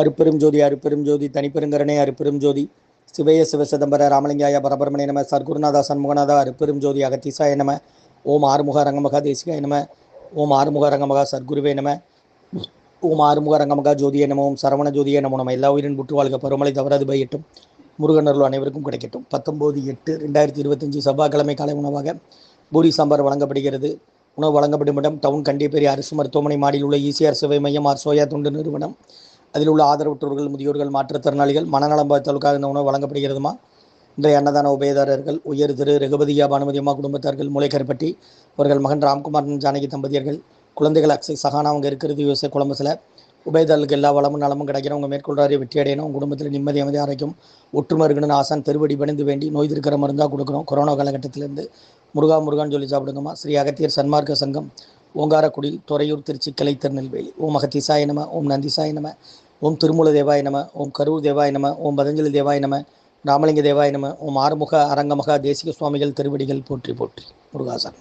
அருப்பெரும் ஜோதி அருப்பெரும் ஜோதி தனிப்பெருங்கரணே அருப்பெரும் ஜோதி. சிவய சிவசிதம்பர ராமலிங்காய பரபரமணே நம சர்க்குருநாதா சண்முகநாதா அருப்பெரும் ஜோதி அகத்தீசாய நம ஓம் ஆறுமுக ரங்கமகா தேசிகாய நம ஓம் ஆறுமுக ரங்கமகா சர்க்குருவே நம ஓம் ஆறுமுக ரங்கமகா ஜோதியே நம ஓம் சரவண ஜோதியே நமோ நம்ம எல்லா உயிரின் புற்று வாழ்க பருமலை தவறாது பையட்டும் முருகனர்கள் அனைவருக்கும் கிடைக்கட்டும். பத்தொம்போது எட்டு ரெண்டாயிரத்தி இருபத்தஞ்சி செவ்வாய்க்கிழமை காலை உணவாக பூரி சாம்பார் வழங்கப்படுகிறது. உணவு வழங்கப்படும் இடம் டவுன் கண்டிப்பேரி அரசு மருத்துவமனை மாடியில் உள்ள இசிஆர் சேவை மையம் ஆர் சோயா தொண்டு நிறுவனம். அதில் உள்ள ஆதரவற்றோர்கள் முதியோர்கள் மாற்றுத்திறனாளிகள் மனநலம் பாதித்தவர்களுக்காக இந்த உணவு வழங்கப்படுகிறதுமா? இன்றைய அன்னதான உபயதாரர்கள் உயர் திரு ரகுபதியா பானுமதியம்மா குடும்பத்தார்கள் மூளைக்கருப்பட்டி அவர்கள் மகன் ராம்குமார் ஜானகி தம்பதியர்கள் குழந்தைகள் அக்ஷய் சகானா அவங்க இருக்கிறது யூஎஸ்ஏ குழம்புல உபயதாரர்களுக்கு எல்லா வளமும் நலமும் கிடைக்கணும் அவங்க மேற்கொள்றாரு வெற்றி அடையணும். குடும்பத்தில் நிம்மதி அமைதி ஆரோக்கியம் ஒற்றுமை இருக்கணும்னு ஆசான் திருவடி பணிந்து வேண்டி நோய் இருக்கிற மருந்தாக கொடுக்கணும் கொரோனா காலகட்டத்திலேருந்து முருகா முருகான்னு சொல்லி சாப்பிடுங்கம்மா. ஸ்ரீ அகத்தியர் சன்மார்க்க சங்கம் ஓங்காரக்குடி துறையூர் திருச்சி கிளை திருநெல்வேலி. ஓம் மகத்திசாய நம ஓம் நந்திசாய நம ஓம் திருமூல தேவாய நம ஓம் கரூர் தேவாய நம ஓம் பதஞ்சலி தேவாய நம ராமலிங்க தேவாய நம ஓம் ஆறுமுக அரங்கமக தேசிக சுவாமிகள் திருவடிகள் போற்றி போற்றி. முருகாசன்